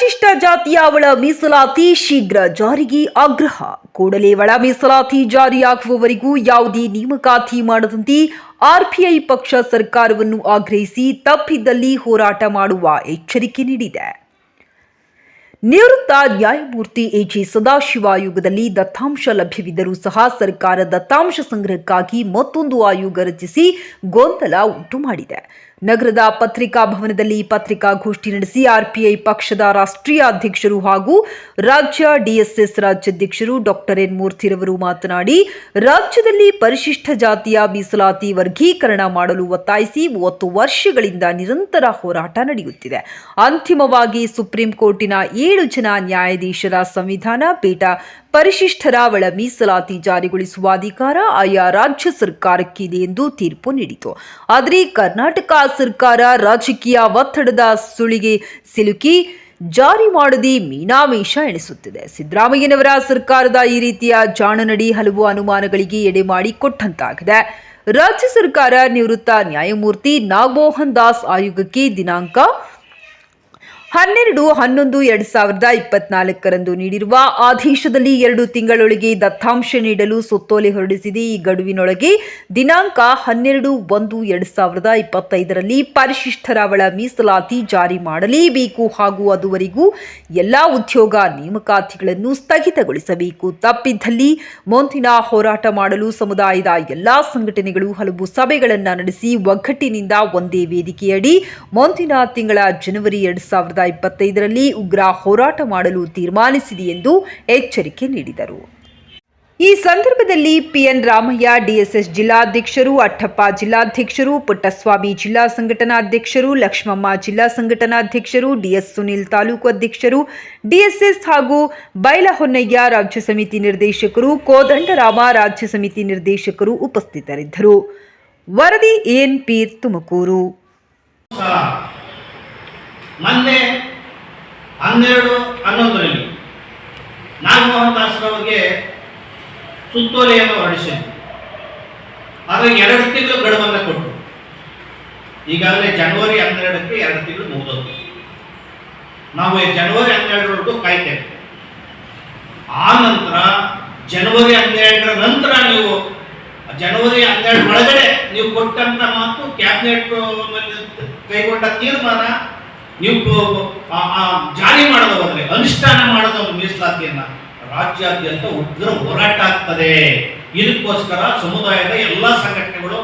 ಪರಿಶಿಷ್ಟ ಜಾತಿಯ ಒಳ ಮೀಸಲಾತಿ ಶೀಘ್ರ ಜಾರಿಗೆ ಆಗ್ರಹ. ಕೂಡಲೇ ಒಳ ಮೀಸಲಾತಿ ಜಾರಿಯಾಗುವವರೆಗೂ ಯಾವುದೇ ನೇಮಕಾತಿ ಮಾಡದಂತೆ ಆರ್ಪಿಐ ಪಕ್ಷ ಸರ್ಕಾರವನ್ನು ಆಗ್ರಹಿಸಿ ತಪ್ಪಿದ್ದಲ್ಲಿ ಹೋರಾಟ ಮಾಡುವ ಎಚ್ಚರಿಕೆ ನೀಡಿದೆ. ನಿವೃತ್ತ ನ್ಯಾಯಮೂರ್ತಿ ಎಜಿ ಸದಾಶಿವ ಆಯೋಗದಲ್ಲಿ ದತ್ತಾಂಶ ಲಭ್ಯವಿದ್ದರೂ ಸಹ ಸರ್ಕಾರ ದತ್ತಾಂಶ ಸಂಗ್ರಹಕ್ಕಾಗಿ ಮತ್ತೊಂದು ಆಯೋಗ ರಚಿಸಿ ಗೊಂದಲ ಉಂಟು ಮಾಡಿದೆ ನಗರದ ಪತ್ರಿಕಾ ಭವನದಲ್ಲಿ ಪತ್ರಿಕಾಗೋಷ್ಠಿ ನಡೆಸಿ ಆರ್ಪಿಐ ಪಕ್ಷದ ರಾಷ್ಟ್ರೀಯ ಅಧ್ಯಕ್ಷರು ಹಾಗೂ ರಾಜ್ಯ ಡಿಎಸ್ಎಸ್ ರಾಜ್ಯಾಧ್ಯಕ್ಷರು ಡಾಕ್ಟರ್ ಎನ್ ಮೂರ್ತಿರವರು ಮಾತನಾಡಿ, ರಾಜ್ಯದಲ್ಲಿ ಪರಿಶಿಷ್ಟ ಜಾತಿಯ ಮೀಸಲಾತಿ ವರ್ಗೀಕರಣ ಮಾಡಲು ಒತ್ತಾಯಿಸಿ ಮೂವತ್ತು ವರ್ಷಗಳಿಂದ ನಿರಂತರ ಹೋರಾಟ ನಡೆಯುತ್ತಿದೆ. ಅಂತಿಮವಾಗಿ ಸುಪ್ರೀಂ ಕೋರ್ಟಿನ ಏಳು ಜನ ನ್ಯಾಯಾಧೀಶರ ಸಂವಿಧಾನ ಪೀಠ ಪರಿಶಿಷ್ಟರ ಒಳ ಮೀಸಲಾತಿ ಜಾರಿಗೊಳಿಸುವ ಅಧಿಕಾರ ಆಯಾ ರಾಜ್ಯ ಸರ್ಕಾರಕ್ಕಿದೆ ಎಂದು ತೀರ್ಪು ನೀಡಿತು. ಆದರೆ ಕರ್ನಾಟಕ ಸರ್ಕಾರ ರಾಜಕೀಯ ಒತ್ತಡದ ಸುಳಿಗೆ ಸಿಲುಕಿ ಜಾರಿ ಮಾಡದಿ ಮೀನಾಮೇಷ ಎಣಿಸುತ್ತಿದೆ. ಸಿದ್ದರಾಮಯ್ಯನವರ ಸರ್ಕಾರದ ಈ ರೀತಿಯ ಜಾಣನಡಿ ಹಲವು ಅನುಮಾನಗಳಿಗೆ ಎಡೆ ಮಾಡಿ ಕೊಟ್ಟಂತಾಗಿದೆ. ರಾಜ್ಯ ಸರ್ಕಾರ ನಿವೃತ್ತ ನ್ಯಾಯಮೂರ್ತಿ ನಾಗಮೋಹನ್ ದಾಸ್ ಆಯೋಗಕ್ಕೆ ದಿನಾಂಕ ಹನ್ನೆರಡು, ಹನ್ನೊಂದು, ಎರಡ್ ಸಾವಿರದ ಇಪ್ಪತ್ನಾಲ್ಕರಂದು ನೀಡಿರುವ ಆದೇಶದಲ್ಲಿ ಎರಡು ತಿಂಗಳೊಳಗೆ ದತ್ತಾಂಶ ನೀಡಲು ಸುತ್ತೋಲೆ ಹೊರಡಿಸಿದೆ. ಈ ಗಡುವಿನೊಳಗೆ ದಿನಾಂಕ ಹನ್ನೆರಡು, ಒಂದು, ಎರಡ್ ಸಾವಿರದ ಇಪ್ಪತ್ತೈದರಲ್ಲಿ ಪರಿಶಿಷ್ಟರ ಒಳ ಮೀಸಲಾತಿ ಜಾರಿ ಮಾಡಲೇಬೇಕು ಹಾಗೂ ಅದುವರೆಗೂ ಎಲ್ಲಾ ಉದ್ಯೋಗ ನೇಮಕಾತಿಗಳನ್ನು ಸ್ಥಗಿತಗೊಳಿಸಬೇಕು. ತಪ್ಪಿದ್ದಲ್ಲಿ ಮುಂದಿನ ಹೋರಾಟ ಮಾಡಲು ಸಮುದಾಯದ ಎಲ್ಲಾ ಸಂಘಟನೆಗಳು ಹಲವು ಸಭೆಗಳನ್ನು ನಡೆಸಿ ಒಗ್ಗಟ್ಟಿನಿಂದ ಒಂದೇ ವೇದಿಕೆಯಡಿ ಮುಂದಿನ ತಿಂಗಳ ಜನವರಿ ಎರಡ್ ಸಾವಿರದ ಇಪ್ಪತ್ತೈದರಲ್ಲಿ ಉಗ್ರ ಹೋರಾಟ ಮಾಡಲು ತೀರ್ಮಾನಿಸಿದೆ ಎಂದು ಎಚ್ಚರಿಕೆ ನೀಡಿದರು. ಈ ಸಂದರ್ಭದಲ್ಲಿ ಪಿಎನ್ ರಾಮಯ್ಯ, ಡಿಎಸ್ಎಸ್ ಜಿಲ್ಲಾಧ್ಯಕ್ಷರು, ಅಟ್ಟಪ್ಪ ಜಿಲ್ಲಾಧ್ಯಕ್ಷರು, ಪುಟ್ಟಸ್ವಾಮಿ ಜಿಲ್ಲಾ ಸಂಘಟನಾಧ್ಯಕ್ಷರು ಲಕ್ಷ್ಮಮ್ಮ ಜಿಲ್ಲಾ ಸಂಘಟನಾಧ್ಯಕ್ಷರು ಡಿಎಸ್ ಸುನಿಲ್ ತಾಲೂಕು ಅಧ್ಯಕ್ಷರು, ಡಿಎಸ್ಎಸ್ ಹಾಗೂ ಬೈಲಹೊನ್ನಯ್ಯ ರಾಜ್ಯ ಸಮಿತಿ ನಿರ್ದೇಶಕರು, ಕೋದಂಡರಾಮ ರಾಜ್ಯ ಸಮಿತಿ ನಿರ್ದೇಶಕರು ಉಪಸ್ಥಿತರಿದ್ದರು. ವರದಿ ಎನ್ ಪೀರ್ ತುಮಕೂರು. ಮೊನ್ನೆ ಹನ್ನೆರಡು ಹನ್ನೊಂದರಲ್ಲಿ ನಾಗಮೋಹನ್ ದಾಸ್ರವರಿಗೆ ಸುತ್ತೋಲೆಯನ್ನು ಹೊರಡಿಸಿದ್ರು. ಆದರೆ ಎರಡು ತಿಂಗಳು ಗಡುವನ್ನು ಕೊಟ್ಟರು. ಈಗಾಗಲೇ ಜನವರಿ ಹನ್ನೆರಡಕ್ಕೆ ಎರಡು ತಿಂಗಳು ಮುಗಿದೋದು ನಾವು ಜನವರಿ ಹನ್ನೆರಡರವರೆಗೂ ಕಾಯ್ತೇವೆ. ಆ ನಂತರ ಜನವರಿ ಹನ್ನೆರಡರ ನಂತರ ನೀವು, ಜನವರಿ ಹನ್ನೆರಡು ಒಳಗಡೆ ನೀವು ಕೊಟ್ಟಂತ ಮಾತು ಕ್ಯಾಬಿನೆಟ್ ಕೈಗೊಂಡ ತೀರ್ಮಾನ ನೀವು ಜಾರಿ ಮಾಡೋದಾದ್ರೆ ಹೋದ್ರೆ ಅನುಷ್ಠಾನ ಮಾಡೋದು ಒಂದು ಮೀಸಲಾತಿಯನ್ನ ರಾಜ್ಯಾದ್ಯಂತ ಉಗ್ರ ಹೋರಾಟ ಆಗ್ತದೆ. ಇದಕ್ಕೋಸ್ಕರ ಸಮುದಾಯದ ಎಲ್ಲ ಸಂಘಟನೆಗಳು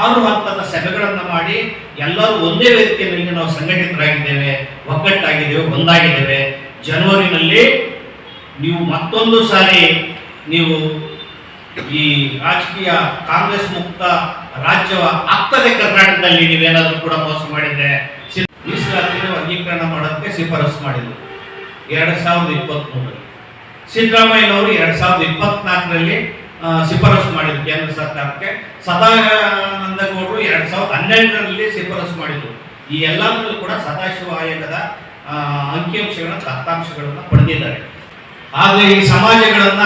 ಆರು ಹಂತದ ಸಭೆಗಳನ್ನು ಮಾಡಿ ಎಲ್ಲರೂ ಒಂದೇ ವೇದಿಕೆಯಲ್ಲಿ ನಾವು ಸಂಘಟಿತರಾಗಿದ್ದೇವೆ, ಒಗ್ಗಟ್ಟಾಗಿದ್ದೇವೆ, ಒಂದಾಗಿದ್ದೇವೆ. ಜನವರಿನಲ್ಲಿ ನೀವು ಮತ್ತೊಂದು ಸಾರಿ ನೀವು ಈ ರಾಜಕೀಯ ಕಾಂಗ್ರೆಸ್ ಮುಕ್ತ ರಾಜ್ಯ ಆಗ್ತದೆ ಕರ್ನಾಟಕದಲ್ಲಿ, ನೀವೇನಾದ್ರೂ ಕೂಡ ಮೋಸ ಮಾಡಿದ್ರೆ ಮೀಸಲಾತಿನ ವರ್ಗೀಕರಣ ಮಾಡೋದಕ್ಕೆ ಶಿಫಾರಸು ಮಾಡಿದ್ರು. ಎರಡು ಸಾವಿರದ ಇಪ್ಪತ್ತ್ ಮೂರರಲ್ಲಿ ಸಿದ್ದರಾಮಯ್ಯನವರು ಎರಡು ಸಾವಿರದ ಇಪ್ಪತ್ನಾಲ್ಕರಲ್ಲಿ ಶಿಫಾರಸು ಮಾಡಿದ್ರು ಕೇಂದ್ರ ಸರ್ಕಾರಕ್ಕೆ. ಸದಾನಂದ ಗೌಡರು ಎರಡ್ ಸಾವಿರದ ಹನ್ನೆರಡರಲ್ಲಿ ಶಿಫಾರಸು ಮಾಡಿದ್ರು. ಈ ಎಲ್ಲದರಲ್ಲೂ ಕೂಡ ಸದಾಶಿವ ಆಯೋಗದ ಅಂಕಿಅಂಶಗಳ ದತ್ತಾಂಶಗಳನ್ನ ಪಡೆದಿದ್ದಾರೆ. ಆದರೆ ಈ ಸಮಾಜಗಳನ್ನ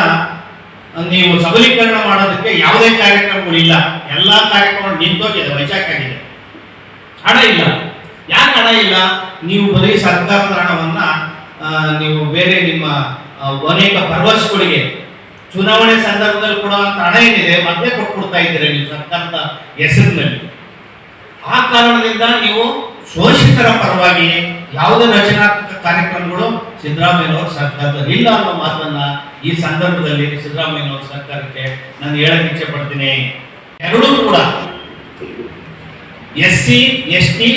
ನೀವು ಸಬಲೀಕರಣ ಮಾಡೋದಕ್ಕೆ ಯಾವುದೇ ಕಾರ್ಯಕ್ರಮಗಳು ಇಲ್ಲ ಎಲ್ಲಾ ಕಾರ್ಯಕ್ರಮಗಳು ನಿಂತೋಗಿದೆ ವೈಜಾಕ್ ಆಗಿದೆ. ಹಣ ಇಲ್ಲ. ಯಾಕೆ ಹಣ ಇಲ್ಲ? ನೀವು ಬರೀ ಸರ್ಕಾರದ ಹಣವನ್ನ ನೀವು ಬೇರೆ ನಿಮ್ಮ ಅನೇಕ ಪರ್ವಸ್ಗಳಿಗೆ ಚುನಾವಣೆ ಸಂದರ್ಭದಲ್ಲಿ ಕೊಡುವಂತ ಹಣ ಏನಿದೆ, ಮತ್ತೆ ಕೊಟ್ಬಿಡ್ತಾ ಇದ್ದೀರಿ ನೀವು ಸರ್ಕಾರದ ಹೆಸರಿನಲ್ಲಿ. ಆ ಕಾರಣದಿಂದ ನೀವು ಶೋಷಿತರ ಪರವಾಗಿ ಯಾವುದೇ ರಚನಾತ್ಮಕ ಕಾರ್ಯಕ್ರಮಗಳು ಸಿದ್ದರಾಮಯ್ಯನವರ ಸರ್ಕಾರದಲ್ಲಿ ಇಲ್ಲ ಅನ್ನೋ ಮಾತನ್ನ ಈ ಸಂದರ್ಭದಲ್ಲಿ ಸಿದ್ದರಾಮಯ್ಯನವರ ಸರ್ಕಾರಕ್ಕೆ ನಾನು ಹೇಳಕ್ಕೆ ಇಚ್ಛೆ ಪಡ್ತೀನಿ. ಎರಡೂ ಕೂಡ ಎಸ್ ಸಿ ಎಸ್ ಟಿ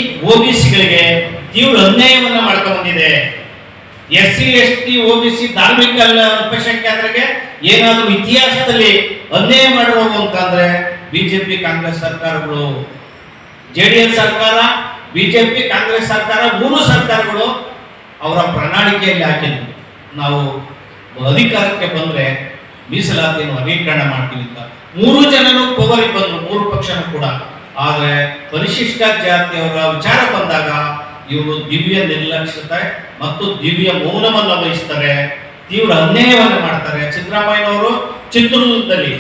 ಗಳಿಗೆ ತೀವ್ರ ಅನ್ಯಾಯವನ್ನು ಮಾಡ್ತಾ ಬಂದಿದೆ. S C S T O B C ಧಾರ್ಮಿಕ ಅಲ್ಪಸಂಖ್ಯಾತರಿಗೆ ಏನಾದರೂ ಇತಿಹಾಸದಲ್ಲಿ ಅನ್ಯಾಯ ಮಾಡಿರೋದು ಅಂತಂದ್ರೆ ಬಿಜೆಪಿ ಕಾಂಗ್ರೆಸ್ ಸರ್ಕಾರಗಳು. ಜೆ ಡಿ ಎಸ್ ಸರ್ಕಾರ ಬಿಜೆಪಿ ಕಾಂಗ್ರೆಸ್ ಸರ್ಕಾರ, ಮೂರು ಸರ್ಕಾರಗಳು ಅವರ ಪ್ರಣಾಳಿಕೆಯಲ್ಲಿ ಹಾಕಿದ್ರು ನಾವು ಅಧಿಕಾರಕ್ಕೆ ಬಂದ್ರೆ ಮೀಸಲಾತಿಯನ್ನು ಅಧಿಕರಣ ಮಾಡ್ತೀವಿ ಅಂತ. ಮೂರು ಜನನು ಪವರಿಗೆ ಬಂದರು, ಮೂರು ಪಕ್ಷನೂ ಕೂಡ. ಆದ್ರೆ ಪರಿಶಿಷ್ಟ ಜಾತಿಯವರ ವಿಚಾರ ಬಂದಾಗ ಇವರು ದಿವ್ಯ ನಿರ್ಲಕ್ಷ್ಯತೆ ಮತ್ತು ದಿವ್ಯ ಮೌನವನ್ನು ವಹಿಸ್ತಾರೆ, ತೀವ್ರ ಅನ್ಯಾಯವನ್ನು ಮಾಡ್ತಾರೆ. ಸಿದ್ದರಾಮಯ್ಯನವರು ಚಿತ್ರದುರ್ಗದಲ್ಲಿ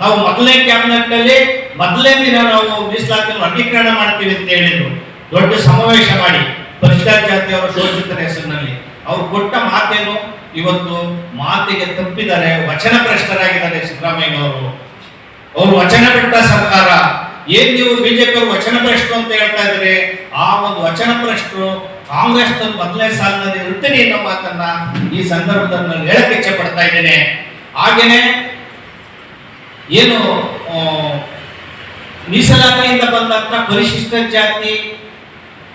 ನಾವು ಮೊದಲನೇ ಕ್ಯಾಬಿನೆಟ್ನಲ್ಲಿ ಮೊದಲನೇ ದಿನ ನಾವು ಮೀಸಲಾತಿಯನ್ನು ವರ್ಗೀಕರಣ ಮಾಡ್ತೀವಿ ಅಂತ ಹೇಳಿದ್ರು. ದೊಡ್ಡ ಸಮಾವೇಶ ಮಾಡಿ ಪರಿಶಿಷ್ಟ ಜಾತಿಯವರ ಶೋಷಿತರ ಹೆಸರಿನಲ್ಲಿ. ಅವ್ರು ಕೊಟ್ಟ ಮಾತೇನು? ಇವತ್ತು ಮಾತಿಗೆ ತಪ್ಪಿದ್ದಾರೆ ವಚನ ಭ್ರಷ್ಟರಾಗಿದ್ದಾರೆ ಸಿದ್ದರಾಮಯ್ಯನವರು. ಅವರು ವಚನ ಬಿಟ್ಟ ಸರ್ಕಾರ ಏನ್ ನೀವು ಬಿಜೆಪಿ ವಚನ ಭ್ರಷ್ಟರು ಅಂತ ಹೇಳ್ತಾ ಇದ್ರೆ, ಆ ಒಂದು ವಚನ ಭ್ರಷ್ಟರು ಕಾಂಗ್ರೆಸ್ ಮೊದಲನೇ ಸಾಲಿನಲ್ಲಿ ಇರುತ್ತೇನೆ ಅನ್ನೋ ಮಾತನ್ನ ಈ ಸಂದರ್ಭದಲ್ಲಿ ನಾನು ಹೇಳಕ್ಕೆ ಇಚ್ಛೆ ಪಡ್ತಾ ಇದ್ದೇನೆ. ಹಾಗೇನೆ, ಏನು ಮೀಸಲಾತಿಯಿಂದ ಬಂದಂತ ಪರಿಶಿಷ್ಟ ಜಾತಿ,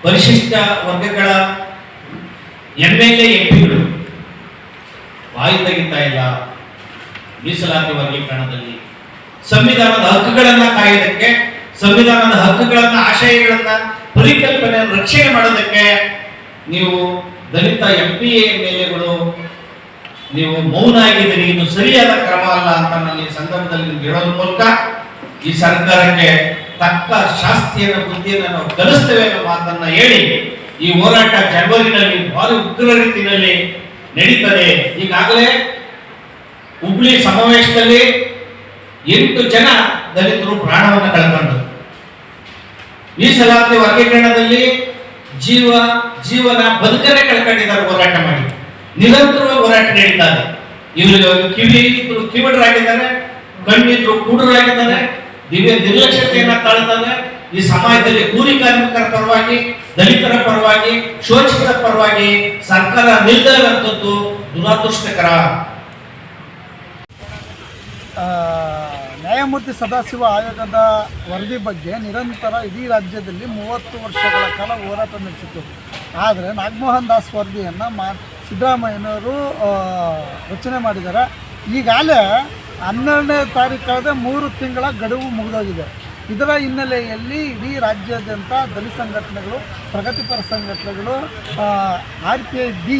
ಪರಿಶಿಷ್ಟ ವರ್ಗಗಳ ಎಂ ಎಲ್ ಎ ಎಂಪಿಗಳು ಬಾಯಿ ತೆಗಿತಾ ಇಲ್ಲ ಮೀಸಲಾತಿ ವರ್ಗೀಕರಣದಲ್ಲಿ. ಸಂವಿಧಾನದ ಹಕ್ಕುಗಳನ್ನ ಕಾಯೋದಕ್ಕೆ ಸಂವಿಧಾನದ ಹಕ್ಕುಗಳನ್ನ, ಆಶಯಗಳನ್ನ ಪರಿಕಲ್ಪನೆ ರಕ್ಷಣೆ ಮಾಡೋದಕ್ಕೆ ನೀವು Dalit M P A L ಎಗಳು ನೀವು ಮೌನ ಆಗಿದ್ದೀರಿ ಇದು ಸರಿಯಾದ ಕ್ರಮ ಅಲ್ಲ ಅಂತ ನಾನು ಈ ಸಂದರ್ಭದಲ್ಲಿ ಹೇಳೋದ್ರ ಮೂಲಕ ಈ ಸರ್ಕಾರಕ್ಕೆ ತಕ್ಕ ಶಾಸ್ತಿಯನ್ನು, ಬುದ್ಧಿಯನ್ನು ನಾವು ಕಲಿಸ್ತೇವೆ ಅನ್ನೋ ಮಾತನ್ನ ಹೇಳಿ ಈ ಹೋರಾಟ ಜನವರಿನಲ್ಲಿ ಭಾರಿ ಉಗ್ರ ರೀತಿಯಲ್ಲಿ ನಡೀತದೆ. ಈಗಾಗಲೇ ಹುಬ್ಳಿ ಸಮಾವೇಶದಲ್ಲಿ ಎಂಟು ಜನ ದಲಿತರು ಪ್ರಾಣವನ್ನು ಕಳ್ಕೊಂಡ್ರು ಮೀಸಲಾತಿ ವರ್ಗೀಕರಣದಲ್ಲಿ ಜೀವ ಜೀವನ ಬದುಕನ್ನೇ ಕಳ್ಕೊಂಡಿದ್ದಾರೆ ಹೋರಾಟ ಮಾಡಿ. ನಿರಂತರವಾಗಿ ಹೋರಾಟ ನಡೀತಾರೆ ಇವರಿಗೆ ಇವರು ಕಿವಿ ಇದ್ರು ಕಿವಿಡರಾಗಿದ್ದಾರೆ, ಕಣ್ಣಿದ್ರು ಕೂಡರಾಗಿದ್ದಾರೆ, ದಿವ್ಯ ನಿರ್ಲಕ್ಷ್ಯತೆಯನ್ನ ತಾಳ್ತಾರೆ ಈ ಸಮಾಜದಲ್ಲಿ ಕೂಲಿ ಕಾರ್ಮಿಕರ ಪರವಾಗಿ, ದಲಿತರ ಪರವಾಗಿ, ಶೋಷಿತರ ಪರವಾಗಿ ಸರ್ಕಾರ ನಿಲ್ದಾರಂಥದ್ದು ದುರಾದೃಷ್ಟಕರ. ನ್ಯಾಯಮೂರ್ತಿ ಸದಾಶಿವ ಆಯೋಗದ ವರದಿ ಬಗ್ಗೆ ನಿರಂತರ ಇಡೀ ರಾಜ್ಯದಲ್ಲಿ ಮೂವತ್ತು ವರ್ಷಗಳ ಕಾಲ ಹೋರಾಟ ನಡೆಸಿತು ಆದರೆ ನಾಗಮೋಹನ್ ದಾಸ್ ವರದಿಯನ್ನು ಮಾ, ಸಿದ್ದರಾಮಯ್ಯನವರು ರಚನೆ ಮಾಡಿದ್ದಾರೆ. ಈಗಾಗಲೇ ಹನ್ನೆರಡನೇ ತಾರೀಕು ಮೂರು ತಿಂಗಳ ಗಡುವು ಮುಗಿದೋಗಿದೆ. ಇದರ ಹಿನ್ನೆಲೆಯಲ್ಲಿ ಇಡೀ ರಾಜ್ಯಾದ್ಯಂತ ದಲಿತ ಸಂಘಟನೆಗಳು, ಪ್ರಗತಿಪರ ಸಂಘಟನೆಗಳು ಆರ್ ಪಿ ಐ, ಬಿ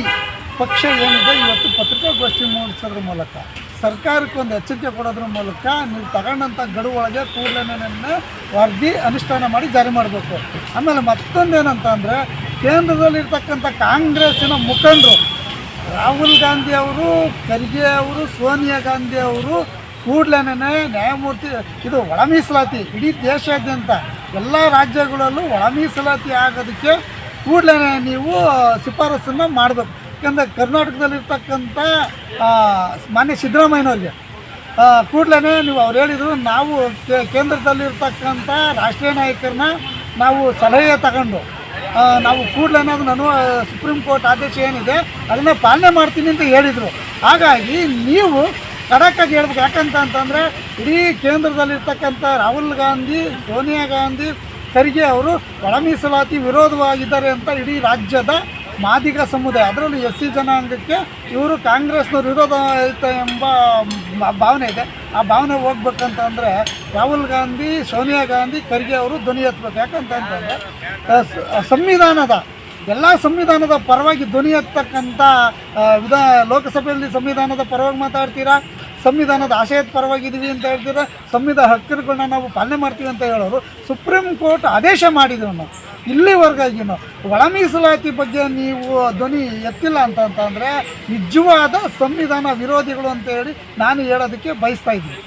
ಪಕ್ಷ ಏನಿದೆ, ಇವತ್ತು ಪತ್ರಿಕಾಗೋಷ್ಠಿ ಮೂಡಿಸೋದ್ರ ಮೂಲಕ. ಸರ್ಕಾರಕ್ಕೆ ಒಂದು ಎಚ್ಚರಿಕೆ ಕೊಡೋದ್ರ ಮೂಲಕ ನೀವು ತಗೊಂಡಂಥ ಗಡುವು ಒಳಗೆ ಕೂಡಲೇ ವರದಿ ಅನುಷ್ಠಾನ ಮಾಡಿ ಜಾರಿ ಮಾಡಬೇಕು. ಆಮೇಲೆ ಮತ್ತೊಂದೇನಂತ ಅಂದರೆ, ಕೇಂದ್ರದಲ್ಲಿರ್ತಕ್ಕಂಥ ಕಾಂಗ್ರೆಸ್ಸಿನ ಮುಖಂಡರು, ರಾಹುಲ್ ಗಾಂಧಿ ಅವರು, ಖರ್ಗೆ ಅವರು, ಸೋನಿಯಾ ಗಾಂಧಿ ಅವರು ಕೂಡಲೇ ನ್ಯಾಯಮೂರ್ತಿ, ಇದು ಒಳ ಮೀಸಲಾತಿ ಇಡೀ ದೇಶಾದ್ಯಂತ ಎಲ್ಲ ರಾಜ್ಯಗಳಲ್ಲೂ ಒಳ ಮೀಸಲಾತಿ ಆಗೋದಕ್ಕೆ ಕೂಡಲೇ ನೀವು ಶಿಫಾರಸನ್ನು ಮಾಡಬೇಕು. ಯಾಕಂದರೆ ಕರ್ನಾಟಕದಲ್ಲಿರ್ತಕ್ಕಂಥ ಮಾನ್ಯ ಸಿದ್ದರಾಮಯ್ಯನವ್ರಿಗೆ. ಕೂಡಲೇ ನೀವು ಅವ್ರು ಹೇಳಿದರು, ನಾವು ಕೇಂದ್ರದಲ್ಲಿರ್ತಕ್ಕಂಥ ರಾಷ್ಟ್ರೀಯ ನಾಯಕರನ್ನ ನಾವು ಸಲಹೆ ತಗೊಂಡು ನಾವು ಕೂಡಲೇ ನಾನು ಸುಪ್ರೀಂ ಕೋರ್ಟ್ ಆದೇಶ ಏನಿದೆ, ಅದನ್ನು ಪಾಲನೆ ಮಾಡ್ತೀನಿ ಅಂತ ಹೇಳಿದರು. ಹಾಗಾಗಿ ನೀವು ಖಡಕ್ಕಾಗಿ ಹೇಳ್ಬೇಕು, ಯಾಕಂತ ಅಂತಂದರೆ ಇಡೀ ಕೇಂದ್ರದಲ್ಲಿರ್ತಕ್ಕಂಥ ರಾಹುಲ್ ಗಾಂಧಿ, ಸೋನಿಯಾ ಗಾಂಧಿ, ಖರ್ಗೆ ಅವರು ಒಳ ಮೀಸಲಾತಿ ವಿರೋಧವಾಗಿದ್ದಾರೆ ಅಂತ ಇಡೀ ರಾಜ್ಯದ ಮಾದಿಗ ಸಮುದಾಯ ಅದರಲ್ಲೂ ಎಸ್ ಸಿ ಜನಾಂಗಕ್ಕೆ ಇವರು ಕಾಂಗ್ರೆಸ್ನವ್ರು ವಿರೋಧ ಐತೆ ಎಂಬ ಭಾವನೆ ಇದೆ. ಆ ಭಾವನೆ ಹೋಗ್ಬೇಕಂತ ಅಂದರೆ ರಾಹುಲ್ ಗಾಂಧಿ ಸೋನಿಯಾ ಗಾಂಧಿ ಖರ್ಗೆ ಅವರು ಧ್ವನಿ ಎತ್ತಬೇಕು ಯಾಕಂತ ಅಂತಂದರೆ ಆ, ಸಂವಿಧಾನದ ಎಲ್ಲ ಸಂವಿಧಾನದ ಪರವಾಗಿ ಧ್ವನಿ ಎತ್ತಕ್ಕಂಥ ವಿಧಾ ಲೋಕಸಭೆಯಲ್ಲಿ ಸಂವಿಧಾನದ ಪರವಾಗಿ ಮಾತಾಡ್ತೀರಾ? ಸಂವಿಧಾನದ ಆಶಯದ ಪರವಾಗಿದ್ದೀವಿ ಅಂತ ಹೇಳ್ತೀರಾ? ಸಂವಿಧಾನ ಹಕ್ಕುಗಳನ್ನ ನಾವು ಪಾಲನೆ ಮಾಡ್ತೀವಿ ಅಂತ ಹೇಳೋರು. ಸುಪ್ರೀಂ ಕೋರ್ಟ್ ಆದೇಶ ಮಾಡಿದ್ರು ನಾವು. ಇಲ್ಲಿವರೆಗಾಗಿನೂ ಒಳ ಮೀಸಲಾತಿ ಬಗ್ಗೆ ನೀವು ಧ್ವನಿ ಎತ್ತಿಲ್ಲ ಅಂತಂತಂದರೆ ನಿಜವಾದ ಸಂವಿಧಾನ ವಿರೋಧಿಗಳು ಅಂತ ಹೇಳಿ ನಾನು ಹೇಳೋದಕ್ಕೆ ಬಯಸ್ತಾ ಇದ್ದೀನಿ.